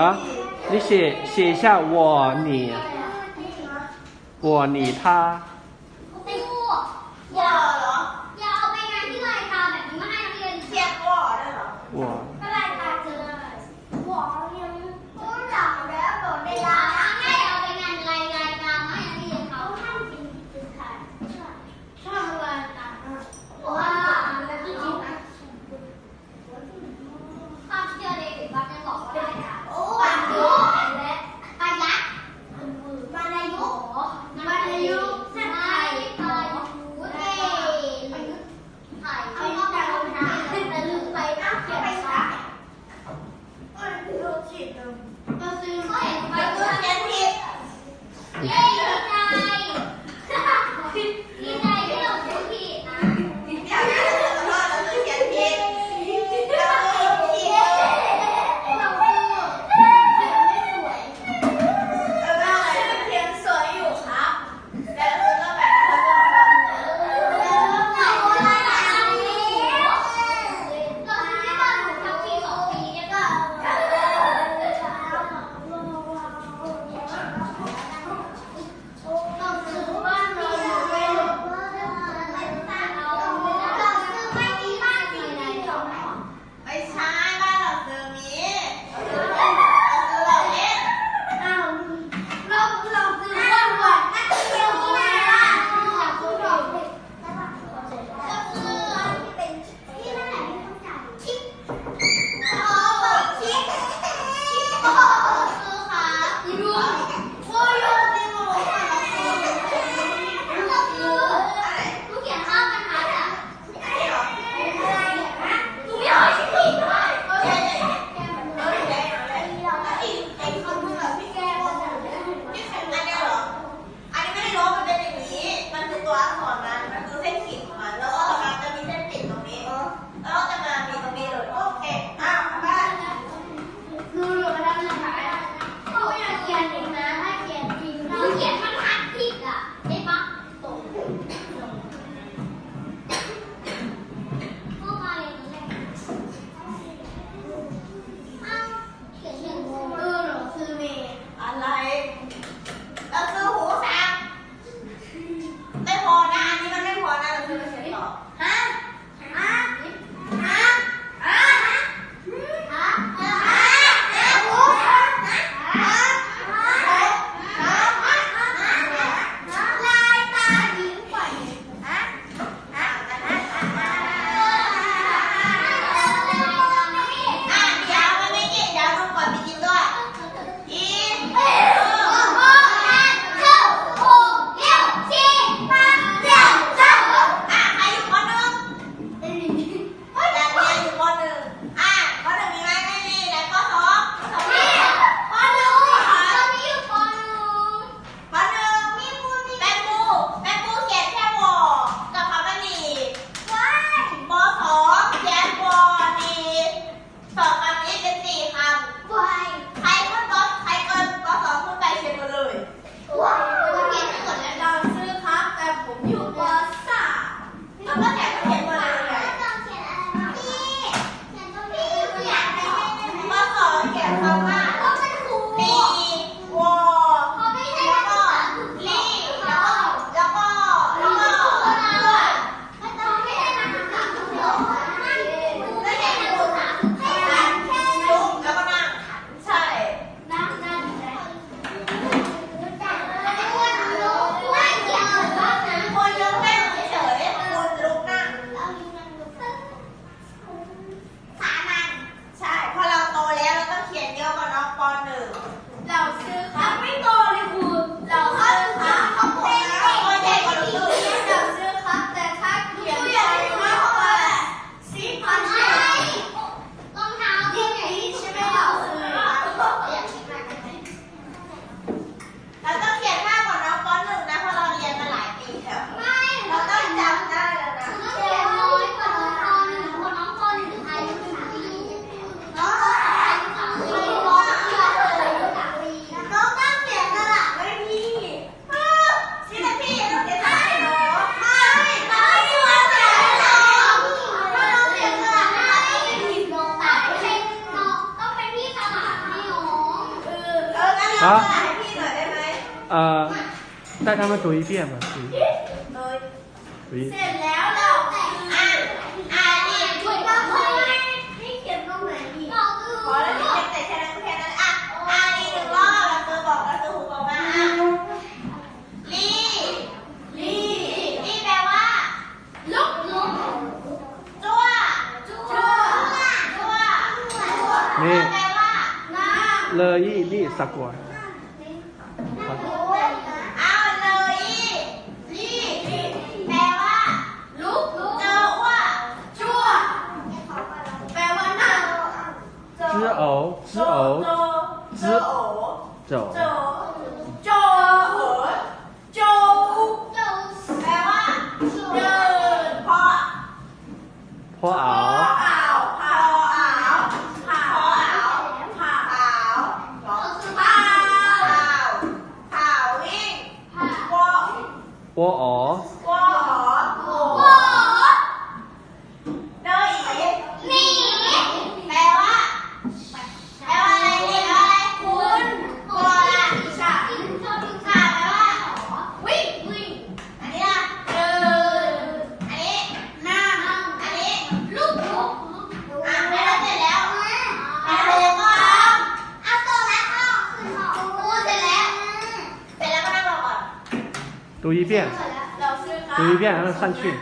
啊，你写写一下，我你，我你他。Amen. ฮะเอ่อได้ทำมาตุยเปียบอะตุยตุยเสร็จแล้วเราอ่านอ่านอีกคุณก็ค่อยให้เขียนตรงไหนอีกขอแล้วแต่แค่นั้นแค่นั้นอะอ่านอีกหนึ่งรอบเราเจอบอกเราเจอหูบอกมาอะลี่ลี่ลี่แปลว่าลุกลุกจั่วจั่วจั่วจั่วนี่เลยี่นี่สะกด โจโอ 走 โจโจเอ๋อโจแปลว่าเดินเพราะ 坡 พอ 袄 อ่าวพออ่าวพ 读一遍读一遍然后上去。